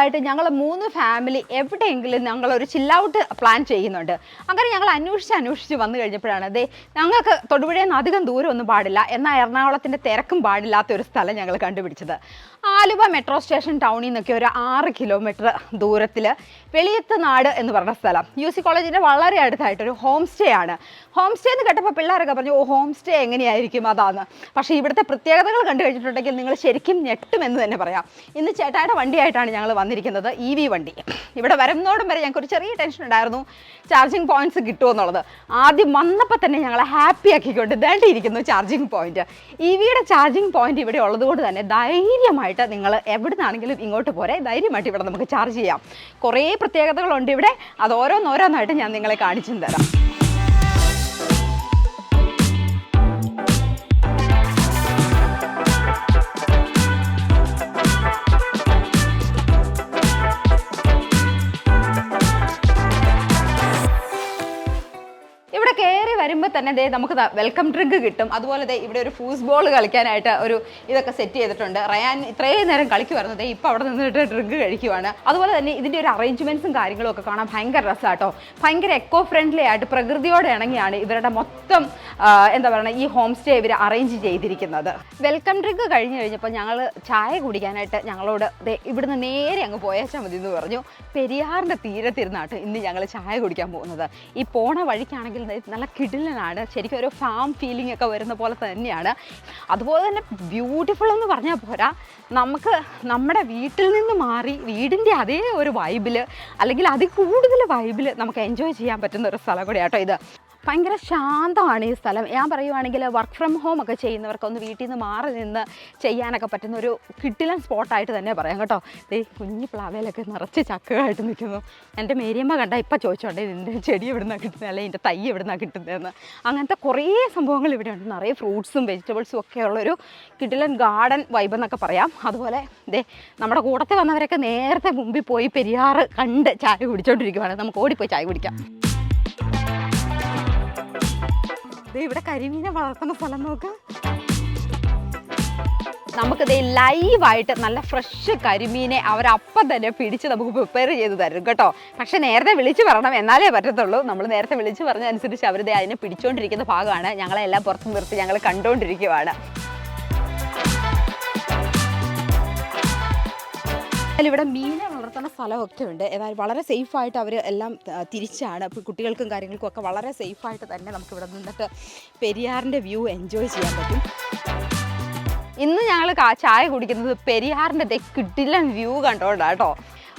നാളായിട്ട് ഞങ്ങൾ മൂന്ന് ഫാമിലി എവിടെയെങ്കിലും ഞങ്ങൾ ഒരു ചില്ലൗട്ട് പ്ലാൻ ചെയ്യുന്നുണ്ട്. അങ്ങനെ ഞങ്ങൾ അന്വേഷിച്ച് അന്വേഷിച്ച് വന്നു കഴിഞ്ഞപ്പോഴാണ് അതെ ഞങ്ങൾക്ക് തൊടുപുഴയിൽ നിന്ന് അധികം ദൂരമൊന്നും പാടില്ല. എന്നാൽ എറണാകുളത്തിന്റെ തിരക്കും പാടില്ലാത്ത ഒരു സ്ഥലം ഞങ്ങൾ കണ്ടുപിടിച്ചത്. ആലുവ മെട്രോ സ്റ്റേഷൻ ടൗണിൽ നിന്നൊക്കെ ഒരു ആറ് കിലോമീറ്റർ ദൂരത്തിൽ വെളിയത്ത് നാട് എന്ന് പറഞ്ഞ സ്ഥലം. യു സി കോളേജിന്റെ വളരെ അടുത്തായിട്ടൊരു ഹോം സ്റ്റേ ആണ്. ഹോം സ്റ്റേ എന്ന് കേട്ടപ്പോൾ പിള്ളേരൊക്കെ പറഞ്ഞു ഓ ഹോം സ്റ്റേ എങ്ങനെയായിരിക്കും അതാണ് പക്ഷേ ഇവിടുത്തെ പ്രത്യേകതകൾ കണ്ടു കഴിഞ്ഞിട്ടുണ്ടെങ്കിൽ നിങ്ങൾ ശരിക്കും ഞെട്ടുമെന്ന് തന്നെ പറയാം. ഇന്ന് ചേട്ടായുടെ വണ്ടിയായിട്ടാണ് ഞങ്ങൾ വന്നിരിക്കുന്നത് ഇ വി വണ്ടി. ഇവിടെ വരുന്നതോടും വരെ ഞങ്ങൾക്ക് ഒരു ചെറിയ ടെൻഷൻ ഉണ്ടായിരുന്നു. ചാർജിങ് പോയിന്റ്സ് കിട്ടുമോ എന്നുള്ളത് ആദ്യം വന്നപ്പോൾ തന്നെ ഞങ്ങളെ ഹാപ്പി ആക്കിക്കൊണ്ട് ഇരിക്കുന്നു ചാർജിങ് പോയിന്റ് ഇ വിയുടെ ചാർജിങ് പോയിന്റ് ഇവിടെ ഉള്ളതുകൊണ്ട് തന്നെ ധൈര്യമായിട്ട് നിങ്ങൾ എവിടെ നിന്നാണെങ്കിലും ഇങ്ങോട്ട് പോരെ. ധൈര്യമായിട്ട് ഇവിടെ നമുക്ക് ചാർജ് ചെയ്യാം. കുറേ പ്രത്യേകതകളുണ്ട് ഇവിടെ. അത് ഓരോന്നോരോന്നായിട്ട് ഞാൻ നിങ്ങളെ കാണിച്ചു തരാം. വരുമ്പോൾ തന്നെ ദേ നമുക്ക് വെൽക്കം ഡ്രിങ്ക് കിട്ടും. അതുപോലെ ദേ ഇവിടെ ഒരു ഫൂസ് ബോൾ കളിക്കാനായിട്ട് ഒരു ഇതൊക്കെ സെറ്റ് ചെയ്തിട്ടുണ്ട്. റയാൻ ഇത്രയും നേരം കളിക്കുമായിരുന്നു ദേ ഇപ്പോൾ അവിടെ നിന്നിട്ട് ഡ്രിങ്ക് കഴിക്കുവാണ്. അതുപോലെ തന്നെ ഇതിന്റെ ഒരു അറേഞ്ച്മെന്റ്സും കാര്യങ്ങളും ഒക്കെ കാണാൻ ഭയങ്കര രസമാട്ടോ ഭയങ്കര എക്കോ ഫ്രണ്ട്ലി ആയിട്ട് പ്രകൃതിയോട് ഇണങ്ങിയാണ് ഇവരുടെ മൊത്തം എന്താ പറയുക ഈ ഹോം സ്റ്റേ ഇവർ അറേഞ്ച് ചെയ്തിരിക്കുന്നത്. വെൽക്കം ഡ്രിങ്ക് കഴിഞ്ഞ് കഴിഞ്ഞപ്പോൾ ഞങ്ങൾ ചായ കുടിക്കാനായിട്ട് ഞങ്ങളോട് ഇവിടുന്ന് നേരെ അങ്ങ് പോയേച്ചാൽ മതി എന്ന് പറഞ്ഞു. പെരിയാറിന്റെ തീരത്തിരുന്നാട്ട് ഇന്ന് ഞങ്ങൾ ചായ കുടിക്കാൻ പോകുന്നത്. ഈ പോണ വഴിക്കാണെങ്കിൽ നല്ല നല്ല കിടിലനാണ് ശരിക്കും ഒരു ഫാം ഫീലിംഗ് ഒക്കെ വരുന്ന പോലെ തന്നെയാണ്. അതുപോലെ തന്നെ ബ്യൂട്ടിഫുൾ എന്ന് പറഞ്ഞാൽ പോരാ. നമുക്ക് നമ്മുടെ വീട്ടിൽ നിന്ന് മാറി വീടിന്റെ അതേ ഒരു വൈബിൽ അല്ലെങ്കിൽ അതിൽ കൂടുതൽ വൈബിൽ നമുക്ക് എൻജോയ് ചെയ്യാൻ പറ്റുന്ന ഒരു സ്ഥലം കൂടിയാട്ടോ ഇത്. ഭയങ്കര ശാന്തമാണ് ഈ സ്ഥലം. ഞാൻ പറയുവാണെങ്കിൽ വർക്ക് ഫ്രം ഹോം ഒക്കെ ചെയ്യുന്നവർക്ക് ഒന്ന് വീട്ടിൽ നിന്ന് മാറി നിന്ന് ചെയ്യാനൊക്കെ പറ്റുന്ന ഒരു കിട്ടിലൻ സ്പോട്ടായിട്ട് തന്നെ പറയാം കേട്ടോ. ദേ കുഞ്ഞു പ്ലാവയിലൊക്കെ നിറച്ച് ചക്കകളായിട്ട് നിൽക്കുന്നു. എന്റെ മേരിയമ്മ കണ്ട ഇപ്പം ചോദിച്ചോണ്ടേ ഇതിന്റെ ചെടി എവിടെ നിന്നാണ് കിട്ടുന്നത് അല്ലെങ്കിൽ ഇതിന്റെ തൈ എവിടെ നിന്നാണ് കിട്ടുന്നതെന്ന് അങ്ങനത്തെ കുറേ സംഭവങ്ങൾ ഇവിടെ ഉണ്ട്. നിറയെ ഫ്രൂട്ട്സും വെജിറ്റബിൾസും ഒക്കെ ഉള്ളൊരു കിട്ടിലൻ ഗാർഡൻ വൈബ് എന്നൊക്കെ പറയാം. അതുപോലെ ദേ നമ്മുടെ കൂടത്തിൽ വന്നവരൊക്കെ നേരത്തെ മുമ്പിൽ പോയി പെരിയാറ് കണ്ട് ചായ കുടിച്ചോണ്ടിരിക്കുവാണ്. നമുക്ക് ഓടിപ്പോയി ചായ കുടിക്കാം. ഇവിടെ കരിമീനെ വളർത്തുന്ന സ്ഥലം നോക്ക്. നമുക്കിത് ലൈവായിട്ട് നല്ല ഫ്രഷ് കരിമീനെ അവരപ്പം തന്നെ പിടിച്ച് നമുക്ക് പ്രിപ്പയർ ചെയ്ത് തരും കേട്ടോ. പക്ഷെ നേരത്തെ വിളിച്ച് പറയണം എന്നാലേ പറ്റത്തുള്ളൂ. നമ്മൾ നേരത്തെ വിളിച്ച് പറഞ്ഞ അനുസരിച്ച് അവരുടെ അതിനെ പിടിച്ചുകൊണ്ടിരിക്കുന്ന ഭാഗമാണ്. ഞങ്ങളെല്ലാം പുറത്ത് നിർത്തി ഞങ്ങൾ കണ്ടുകൊണ്ടിരിക്കുവാണ് ഇവിടെ മീനെ വളർത്തുന്ന സ്ഥലമൊക്കെ ഉണ്ട്. ഏതായാലും വളരെ സേഫായിട്ട് അവർ എല്ലാം തിരിച്ചാണ്. കുട്ടികൾക്കും കാര്യങ്ങൾക്കും ഒക്കെ വളരെ സേഫായിട്ട് തന്നെ നമുക്ക് ഇവിടെ നിന്നിട്ട് പെരിയാറിന്റെ വ്യൂ എൻജോയ് ചെയ്യാൻ പറ്റും. ഇന്ന് ഞങ്ങൾ ചായ കുടിക്കുന്നത് പെരിയാറിന്റെ കിടിലൻ വ്യൂ കണ്ടോണ്ടാ കേട്ടോ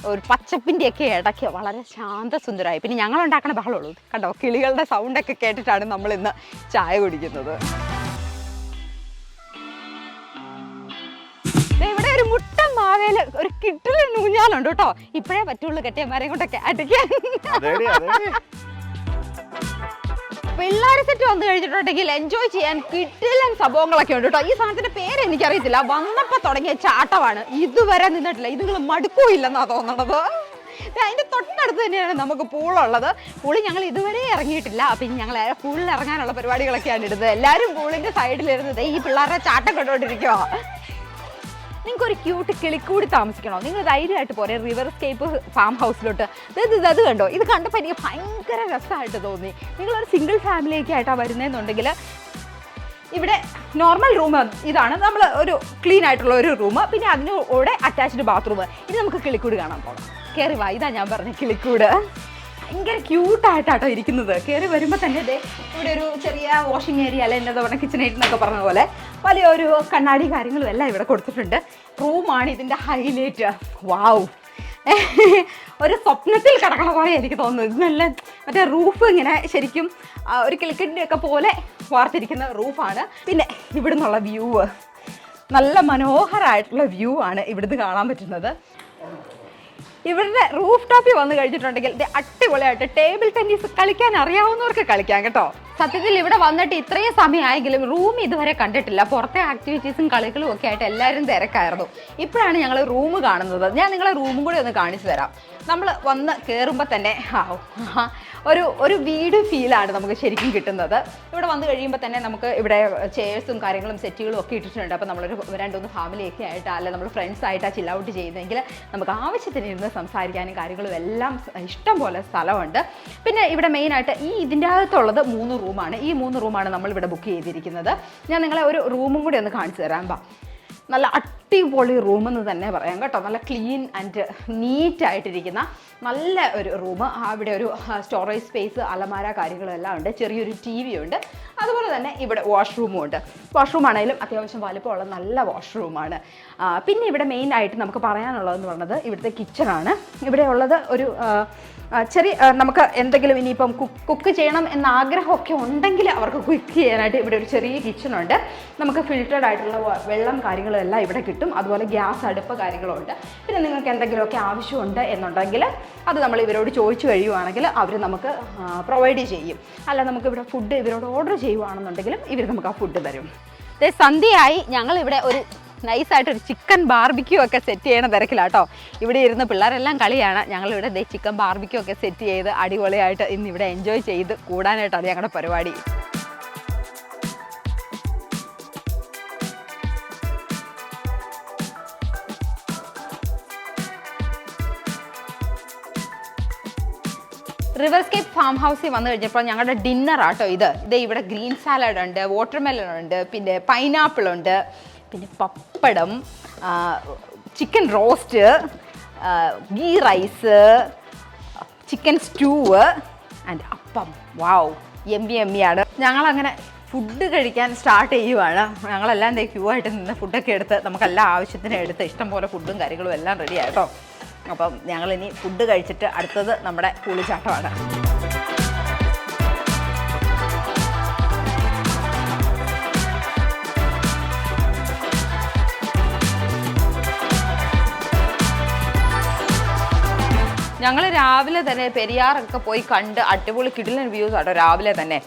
ഒരു പച്ചപ്പിന്റെയൊക്കെ ഇടയ്ക്ക് വളരെ ശാന്തസുന്ദരമായി പിന്നെ ഞങ്ങൾ ഉണ്ടാക്കണ ബഹളമുള്ളൂ. കണ്ടോ കിളികളുടെ സൗണ്ടൊക്കെ കേട്ടിട്ടാണ് നമ്മൾ ഇന്ന് ചായ കുടിക്കുന്നത്. മുട്ട മാവേൽ ഒരു കിട്ടിൽ നൂഞ്ഞാലുണ്ട് കേട്ടോ. ഇപ്പോഴേ പറ്റുള്ളൂ കെട്ടിയന്മാരെ കൊണ്ടൊക്കെ അടിക്കാൻ. പിള്ളേർ സെറ്റ് വന്നു കഴിഞ്ഞിട്ടുണ്ടെങ്കിൽ എൻജോയ് ചെയ്യാൻ കിട്ടിലൻ സംഭവങ്ങളൊക്കെ ഉണ്ട് കേട്ടോ. ഈ സാധനത്തിന്റെ പേര് എനിക്കറിയത്തില്ല. വന്നപ്പോ തുടങ്ങിയ ചാട്ടമാണ്. ഇതുവരെ നിന്നിട്ടില്ല. ഇത് നിങ്ങൾ മടുക്കൂല്ലെന്നാ തോന്നണത്. അതിന്റെ തൊട്ടടുത്ത് തന്നെയാണ് നമുക്ക് പൂളുള്ളത്. പൂളി ഞങ്ങൾ ഇതുവരെ ഇറങ്ങിയിട്ടില്ല. അപ്പൊ ഇനി ഞങ്ങൾ പൂളിൽ ഇറങ്ങാനുള്ള പരിപാടികളൊക്കെയാണ് ഇടുന്നത്. എല്ലാവരും പൂളിന്റെ സൈഡിലിരുന്നത് ഈ പിള്ളേരുടെ ചാട്ടം കണ്ടുകൊണ്ടിരിക്കുക നിങ്ങൾക്ക് ഒരു ക്യൂട്ട് കിളിക്കൂടി താമസിക്കണോ? നിങ്ങൾ ധൈര്യമായിട്ട് പോരെ റിവർ സ്കേപ്പ് ഫാം ഹൗസിലോട്ട് ഇത് ഇത് അത് കണ്ടോ? ഇത് കണ്ടപ്പോൾ എനിക്ക് ഭയങ്കര രസമായിട്ട് തോന്നി. നിങ്ങളൊരു സിംഗിൾ ഫാമിലിയൊക്കെ ആയിട്ടാണ് വരുന്നതെന്നുണ്ടെങ്കിൽ ഇവിടെ നോർമൽ റൂം ഇതാണ്. നമ്മൾ ഒരു ക്ലീൻ ആയിട്ടുള്ള ഒരു റൂം പിന്നെ അതിനോടെ അറ്റാച്ച്ഡ് ബാത്റൂം ഇനി നമുക്ക് കിളിക്കൂട് കാണാൻ പോകണം കയറി വാ ഞാൻ പറഞ്ഞ കിളിക്കൂട്. ഭയങ്കര ക്യൂട്ടായിട്ടാട്ടോ ഇരിക്കുന്നത്. കയറി വരുമ്പോൾ തന്നെ ദേ ഇവിടെ ഒരു ചെറിയ വാഷിംഗ് ഏരിയ അല്ലെ എന്താ പറയുക കിച്ചൺ എന്നൊക്കെ പറഞ്ഞ പോലെ വലിയ ഒരു കണ്ണാടി കാര്യങ്ങളും എല്ലാം ഇവിടെ കൊടുത്തിട്ടുണ്ട്. റൂമാണ് ഇതിന്റെ ഹൈലൈറ്റ് വാവ് ഒരു സ്വപ്നത്തിൽ കിടക്കണ പോലെ എനിക്ക് തോന്നുന്നു. ഇത് നല്ല മറ്റേ റൂഫ് ഇങ്ങനെ ശരിക്കും ഒരു കിളിക്കിന്റെ പോലെ വാർത്തിരിക്കുന്ന റൂഫാണ് പിന്നെ ഇവിടെ നിന്നുള്ള വ്യൂ നല്ല മനോഹരമായിട്ടുള്ള വ്യൂ ആണ് ഇവിടുന്ന് കാണാൻ പറ്റുന്നത്. ഇവരുടെ റൂഫ് ടോപ്പിൽ വന്നു കഴിഞ്ഞിട്ടുണ്ടെങ്കിൽ അടിപൊളിയായിട്ട് ടേബിൾ ടെന്നീസ് കളിക്കാൻ അറിയാവുന്നവർക്ക് കളിക്കാം കേട്ടോ. സത്യത്തിൽ ഇവിടെ വന്നിട്ട് ഇത്രയും സമയമായെങ്കിലും റൂം ഇതുവരെ കണ്ടിട്ടില്ല. പുറത്തെ ആക്ടിവിറ്റീസും കളികളും ഒക്കെ ആയിട്ട് എല്ലാവരും തിരക്കായിരുന്നു. ഇപ്പോഴാണ് ഞങ്ങൾ റൂം കാണുന്നത്. ഞാൻ നിങ്ങളെ റൂമും കൂടി ഒന്ന് കാണിച്ചു തരാം. നമ്മൾ വന്ന് കയറുമ്പോൾ തന്നെ ആവും ഒരു ഒരു വീട് ഫീലാണ് നമുക്ക് ശരിക്കും കിട്ടുന്നത്. ഇവിടെ വന്ന് കഴിയുമ്പോൾ തന്നെ നമുക്ക് ഇവിടെ ചെയർസും കാര്യങ്ങളും സെറ്റുകളും ഒക്കെ ഇട്ടിട്ടുണ്ട്. അപ്പോൾ നമ്മളൊരു രണ്ടുമൂന്ന് ഫാമിലിയൊക്കെ ആയിട്ട് അല്ല നമ്മൾ ഫ്രണ്ട്സ് ആയിട്ട് ചില്ല ഔട്ട് ചെയ്യുന്നതെങ്കിൽ നമുക്ക് ആവശ്യത്തിന് ഇരുന്ന് സംസാരിക്കാനും കാര്യങ്ങളും എല്ലാം ഇഷ്ടം പോലെ സ്ഥലമുണ്ട്. പിന്നെ ഇവിടെ മെയിനായിട്ട് ഈ ഇതിന്റെ അകത്തുള്ളത് മൂന്ന് റൂമാണ് ഈ മൂന്ന് റൂമാണ് നമ്മൾ ഇവിടെ ബുക്ക് ചെയ്തിരിക്കുന്നത്. ഞാൻ നിങ്ങളെ ഒരു റൂമും കൂടി ഒന്ന് കാണിച്ചു തരാം. ബാ നല്ല അടിപൊളി റൂം എന്ന് തന്നെ പറയാം കേട്ടോ. നല്ല ക്ലീൻ ആൻഡ് നീറ്റ് ആയിട്ടിരിക്കുന്ന നല്ല ഒരു റൂം അവിടെ ഒരു സ്റ്റോറേജ് സ്പേസ് അലമാര കാര്യങ്ങളെല്ലാം ഉണ്ട്. ചെറിയൊരു ടി വി ഉണ്ട്. അതുപോലെ തന്നെ ഇവിടെ വാഷ്റൂമും ഉണ്ട്. വാഷ്റൂം ആണെങ്കിലും അത്യാവശ്യം വലുപ്പമുള്ള നല്ല വാഷ്റൂമാണ് പിന്നെ ഇവിടെ മെയിൻ ആയിട്ട് നമുക്ക് പറയാനുള്ളതെന്ന് പറയുന്നത് ഇവിടുത്തെ കിച്ചണാണ് ഇവിടെ ഉള്ളത് ഒരു ചെറിയ നമുക്ക് എന്തെങ്കിലും ഇനിയിപ്പം കുക്ക് ചെയ്യണം എന്ന ആഗ്രഹമൊക്കെ ഉണ്ടെങ്കിൽ അവർക്ക് കുക്ക് ചെയ്യാനായിട്ട് ഇവിടെ ഒരു ചെറിയ കിച്ചൺ ഉണ്ട്. നമുക്ക് ഫിൽറ്റേഡ് ആയിട്ടുള്ള വെള്ളം കാര്യങ്ങളും എല്ലാം ഇവിടെ കിട്ടും. അതുപോലെ ഗ്യാസ് അടുപ്പ് കാര്യങ്ങളും ഉണ്ട് പിന്നെ നിങ്ങൾക്ക് എന്തെങ്കിലുമൊക്കെ ആവശ്യമുണ്ട് എന്നുണ്ടെങ്കിൽ അത് നമ്മൾ ഇവരോട് ചോദിച്ചു കഴിയുവാണെങ്കിൽ അവർ നമുക്ക് പ്രൊവൈഡ് ചെയ്യും. അല്ല നമുക്ക് ഇവിടെ ഫുഡ് ഇവരോട് ഓർഡർ ചെയ്യുവാണെന്നുണ്ടെങ്കിലും ഇവർ നമുക്ക് ആ ഫുഡ് തരും. സന്ധ്യയായി. ഞങ്ങൾ ഇവിടെ ഒരു നൈസായിട്ട് ഒരു ചിക്കൻ ബാർബിക്യൂ ഒക്കെ സെറ്റ് ചെയ്യണ തിരക്കിലാട്ടോ. ഇവിടെ ഇരുന്ന് പിള്ളേരെല്ലാം കളിയാണ്. ഞങ്ങളിവിടെ ദേ ചിക്കൻ ബാർബിക്യൂ ഒക്കെ സെറ്റ് ചെയ്ത് അടിപൊളിയായിട്ട് ഇന്ന് ഇവിടെ എൻജോയ് ചെയ്ത് കൂടാനായിട്ടാണ് ഞങ്ങളുടെ പരിപാടി. റിവർസ്കേപ്പ് ഫാം ഹൗസിൽ വന്നു കഴിഞ്ഞപ്പോൾ ഞങ്ങളുടെ ഡിന്നർ ആട്ടോ ഇത്. ഇത് ഇവിടെ ഗ്രീൻ സാലഡ് ഉണ്ട് വാട്ടർമെലൺ ഉണ്ട് പിന്നെ പൈനാപ്പിൾ ഉണ്ട് പിന്നെ pappadam chicken roast ghee rice chicken stew and appam wow എമ്മി എമ്മിയാണ് ഞങ്ങളങ്ങനെ ഫുഡ് കഴിക്കാൻ സ്റ്റാർട്ട് ചെയ്യുവാണ്. ഞങ്ങളെല്ലാം ക്യൂ ആയിട്ട് നിന്ന് ഫുഡൊക്കെ എടുത്ത് നമുക്കെല്ലാം ആവശ്യത്തിന് എടുത്ത് ഇഷ്ടം പോലെ ഫുഡും കാര്യങ്ങളും എല്ലാം റെഡി ആയിട്ടോ അപ്പം ഞങ്ങളിനി ഫുഡ് കഴിച്ചിട്ട് അടുത്തത് നമ്മുടെ കൂളിച്ചാട്ടമാണ് ഞങ്ങൾ രാവിലെ തന്നെ പെരിയാറൊക്കെ പോയി കണ്ട് അടിപൊളി കിടിലൻ വ്യൂസ് ആട്ടോ രാവിലെ തന്നെ.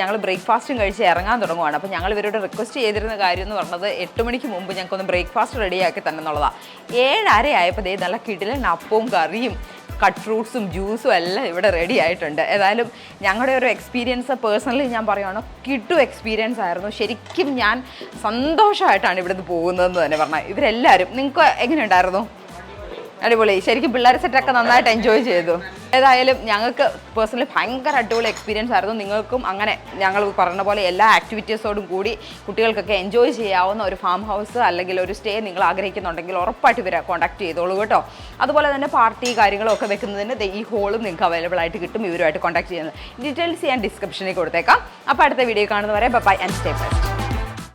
ഞങ്ങൾ ബ്രേക്ക്ഫാസ്റ്റും കഴിച്ച് ഇറങ്ങാൻ തുടങ്ങുവാണ്. അപ്പോൾ ഞങ്ങൾ ഇവരോട് റിക്വസ്റ്റ് ചെയ്തിരുന്ന കാര്യം എന്ന് പറഞ്ഞത് എട്ട് മണിക്ക് മുമ്പ് ഞങ്ങൾക്കൊന്ന് ബ്രേക്ക്ഫാസ്റ്റ് റെഡിയാക്കി തന്നെ എന്നുള്ളതാണ് ഏഴര ആയപ്പോൾ ദേ നല്ല കിടിലൻ അപ്പവും കറിയും കട്ട് ഫ്രൂട്ട്സും ജ്യൂസും എല്ലാം ഇവിടെ റെഡി ആയിട്ടുണ്ട്. ഏതായാലും ഞങ്ങളുടെ ഒരു എക്സ്പീരിയൻസ് പേഴ്സണലി ഞാൻ പറയുകയാണ് കിട്ടു എക്സ്പീരിയൻസ് ആയിരുന്നു. ശരിക്കും ഞാൻ സന്തോഷമായിട്ടാണ് ഇവിടുന്ന് പോകുന്നതെന്ന് തന്നെ പറഞ്ഞാൽ ഇവരെല്ലാവരും നിങ്ങൾക്ക് എങ്ങനെയുണ്ടായിരുന്നു അടിപൊളി. ശരിക്കും പിള്ളേർ സെറ്റൊക്കെ നന്നായിട്ട് എൻജോയ് ചെയ്തു. ഏതായാലും ഞങ്ങൾക്ക് പേഴ്സണലി ഭയങ്കര അടിപൊളി എക്സ്പീരിയൻസ് ആയിരുന്നു. നിങ്ങൾക്കും അങ്ങനെ ഞങ്ങൾ പറഞ്ഞ പോലെ എല്ലാ ആക്ടിവിറ്റീസോടും കൂടി കുട്ടികൾക്കൊക്കെ എൻജോയ് ചെയ്യാവുന്ന ഒരു ഫാം ഹൗസ് അല്ലെങ്കിൽ ഒരു സ്റ്റേ നിങ്ങൾ ആഗ്രഹിക്കുന്നുണ്ടെങ്കിൽ ഉറപ്പായിട്ട് ഇവരെ കോൺടാക്ട് ചെയ്തോളൂ കേട്ടോ. അതുപോലെ തന്നെ പാർട്ടി കാര്യങ്ങളൊക്കെ വെക്കുന്നതിന് ഈ ഹോളും നിങ്ങൾക്ക് അവൈലബിൾ ആയിട്ട് കിട്ടും. ഇവരുമായിട്ട് കോൺടാക്ട് ചെയ്യുന്നത്. ഡീറ്റെയിൽസ് ഞാൻ ഡിസ്ക്രിപ്ഷനിൽ കൊടുത്തേക്കാം. അപ്പോൾ അടുത്ത വീഡിയോ കാണുന്നവരെ ബൈ ആൻഡ് സ്റ്റേ പ്ലസ്